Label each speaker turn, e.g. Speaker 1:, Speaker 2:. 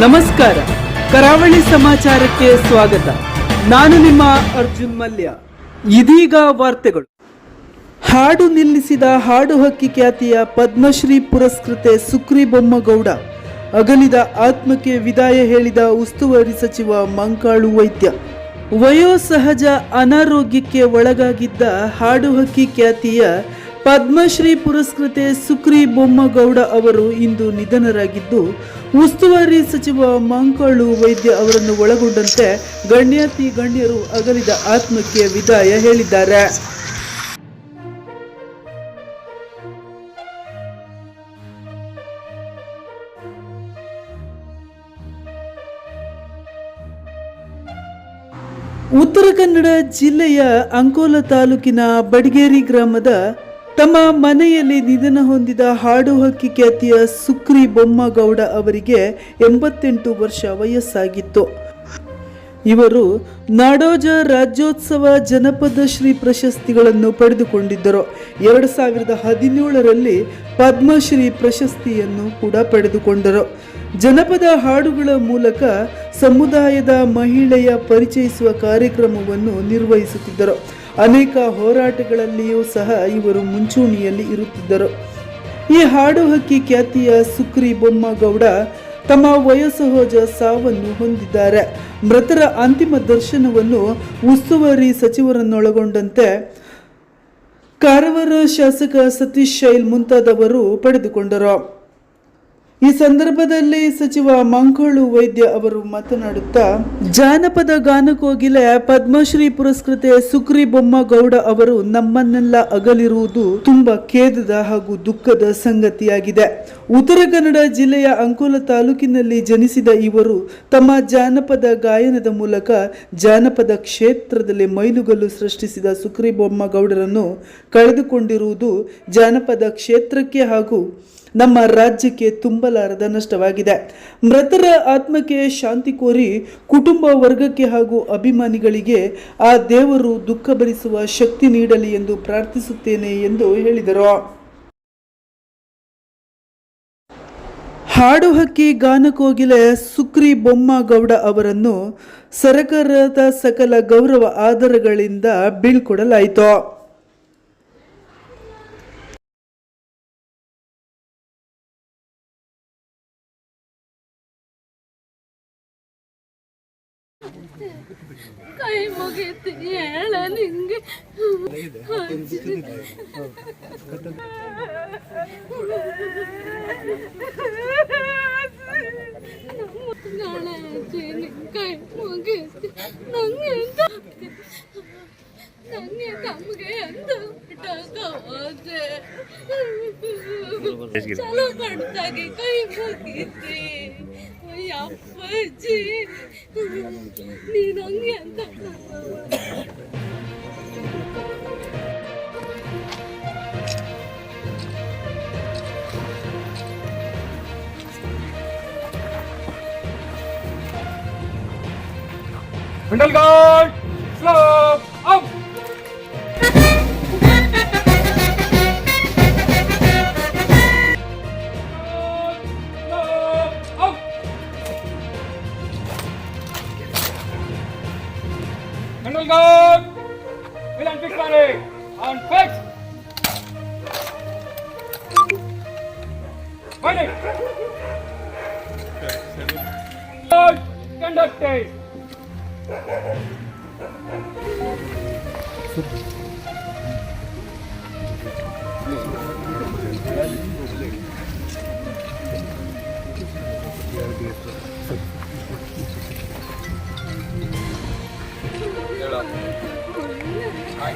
Speaker 1: ನಮಸ್ಕಾರ. ಕರಾವಳಿ ಸಮಾಚಾರಕ್ಕೆ ಸ್ವಾಗತ. ನಾನು ನಿಮ್ಮ ಅರ್ಜುನ್ ಮಲ್ಯ. ಇದೀಗ ವಾರ್ತೆಗಳು. ಹಾಡು ನಿಲ್ಲಿಸಿದ ಹಾಡು ಹಕ್ಕಿ ಖ್ಯಾತಿಯ ಪದ್ಮಶ್ರೀ ಪುರಸ್ಕೃತೆ ಸುಕ್ರಿ ಬೊಮ್ಮಗೌಡ. ಅಗಲಿದ ಆತ್ಮಕ್ಕೆ ವಿದಾಯ ಹೇಳಿದ ಉಸ್ತುವಾರಿ ಸಚಿವ ಮಂಕಾಳು ವೈದ್ಯ. ವಯೋಸಹಜ ಅನಾರೋಗ್ಯಕ್ಕೆ ಒಳಗಾಗಿದ್ದ ಹಾಡು ಹಕ್ಕಿ ಖ್ಯಾತಿಯ ಪದ್ಮಶ್ರೀ ಪುರಸ್ಕೃತೆ ಸುಕ್ರಿ ಬೊಮ್ಮಗೌಡ ಅವರು ಇಂದು ನಿಧನರಾಗಿದ್ದು, ಉಸ್ತುವಾರಿ ಸಚಿವ ಮಂಕಳು ವೈದ್ಯ ಅವರನ್ನು ಒಳಗೊಂಡಂತೆ ಗಣ್ಯಾತಿ ಗಣ್ಯರು ಅಗಲಿದ ಆತ್ಮಕ್ಕೆ ವಿದಾಯ ಹೇಳಿದ್ದಾರೆ. ಉತ್ತರ ಕನ್ನಡ ಜಿಲ್ಲೆಯ ಅಂಕೋಲ ತಾಲೂಕಿನ ಬಡಗೇರಿ ಗ್ರಾಮದ ತಮ್ಮ ಮನೆಯಲ್ಲಿ ನಿಧನ ಹೊಂದಿದ ಹಾಡು ಹಕ್ಕಿ ಖ್ಯಾತಿಯ ಸುಕ್ರಿ ಬೊಮ್ಮಗೌಡ ಅವರಿಗೆ ಎಂಬತ್ತೆಂಟು ವರ್ಷ ವಯಸ್ಸಾಗಿತ್ತು. ಇವರು ನಾಡೋಜ ರಾಜ್ಯೋತ್ಸವ ಜನಪದ ಶ್ರೀ ಪ್ರಶಸ್ತಿಗಳನ್ನು ಪಡೆದುಕೊಂಡಿದ್ದರು. ಎರಡು ಸಾವಿರದ ಹದಿನೇಳರಲ್ಲಿ ಪದ್ಮಶ್ರೀ ಪ್ರಶಸ್ತಿಯನ್ನು ಕೂಡ ಪಡೆದುಕೊಂಡರು. ಜನಪದ ಹಾಡುಗಳ ಮೂಲಕ ಸಮುದಾಯದ ಮಹಿಳೆಯ ಪರಿಚಯಿಸುವ ಕಾರ್ಯಕ್ರಮವನ್ನು ನಿರ್ವಹಿಸುತ್ತಿದ್ದರು. ಅನೇಕ ಹೋರಾಟಗಳಲ್ಲಿಯೂ ಸಹ ಇವರು ಮುಂಚೂಣಿಯಲ್ಲಿ ಇರುತ್ತಿದ್ದರು. ಈ ಹಾಡು ಹಕ್ಕಿ ಖ್ಯಾತಿಯ ಸುಕ್ರಿ ಬೊಮ್ಮಗೌಡ ತಮ್ಮ ವಯೋಸಹಜ ಸಾವನ್ನು ಹೊಂದಿದ್ದಾರೆ. ಮೃತರ ಅಂತಿಮ ದರ್ಶನವನ್ನು ಉಸ್ತುವಾರಿ ಸಚಿವರನ್ನೊಳಗೊಂಡಂತೆ ಕಾರವಾರ ಶಾಸಕ ಸತೀಶ್ ಶೈಲ್ ಮುಂತಾದವರು ಪಡೆದುಕೊಂಡರು. ಈ ಸಂದರ್ಭದಲ್ಲಿ ಸಚಿವ ಮಂಕೋಳು ವೈದ್ಯ ಅವರು ಮಾತನಾಡುತ್ತಾ, ಜಾನಪದ ಗಾನಕೋಗಿಲೆ ಪದ್ಮಶ್ರೀ ಪುರಸ್ಕೃತೆ ಸುಕ್ರಿ ಬೊಮ್ಮಗೌಡ ಅವರು ನಮ್ಮನ್ನೆಲ್ಲ ಅಗಲಿರುವುದು ತುಂಬಾ ಖೇದದ ಹಾಗೂ ದುಃಖದ ಸಂಗತಿಯಾಗಿದೆ. ಉತ್ತರ ಕನ್ನಡ ಜಿಲ್ಲೆಯ ಅಂಕೋಲ ತಾಲೂಕಿನಲ್ಲಿ ಜನಿಸಿದ ಇವರು ತಮ್ಮ ಜಾನಪದ ಗಾಯನದ ಮೂಲಕ ಜಾನಪದ ಕ್ಷೇತ್ರದಲ್ಲಿ ಮೈಲುಗಲ್ಲು ಸೃಷ್ಟಿಸಿದ ಸುಕ್ರಿ ಬೊಮ್ಮಗೌಡರನ್ನು ಕಳೆದುಕೊಂಡಿರುವುದು ಜಾನಪದ ಕ್ಷೇತ್ರಕ್ಕೆ ಹಾಗೂ ನಮ್ಮ ರಾಜ್ಯಕ್ಕೆ ತುಂಬಲಾರದ ನಷ್ಟವಾಗಿದೆ. ಮೃತರ ಆತ್ಮಕ್ಕೆ ಶಾಂತಿ ಕೋರಿ ಕುಟುಂಬ ವರ್ಗಕ್ಕೆ ಹಾಗೂ ಅಭಿಮಾನಿಗಳಿಗೆ ಆ ದೇವರು ದುಃಖ ಭರಿಸುವ ಶಕ್ತಿ ನೀಡಲಿ ಎಂದು ಪ್ರಾರ್ಥಿಸುತ್ತೇನೆ ಎಂದು ಹೇಳಿದರು. ಹಾಡು ಹಕ್ಕಿ ಗಾನಕೋಗಿಲೆ ಸುಕ್ರಿ ಬೊಮ್ಮಗೌಡ ಅವರನ್ನು ಸರಕಾರದ ಸಕಲ ಗೌರವ ಆಧಾರಗಳಿಂದ ಬೀಳ್ಕೊಡಲಾಯಿತು.
Speaker 2: ಕೈ ಮುಗಿತಿ ಹೇಳ ನಿಂಗೆ. ನಾಳೆ ಕೈ ಮುಗಿತಿ ನಂಗೆ ಎಂತ? ನಂಗೆ ತಮ್ಗೆ ಎಂತ? ಬಿಟ್ಟಾಗವಾದೆ ಚಲೋ ಕಡ್ತಾಗೆ ಕೈ ಮುಗಿತಿ. ಅಪ್ಪಾಜಿ ನೀನು ಹಂಗೆ ಅಂತ
Speaker 3: Middle guard, Handle gun! Will and fix panic! And fix! Find it! Good! Conduct it! Thank you. Ah,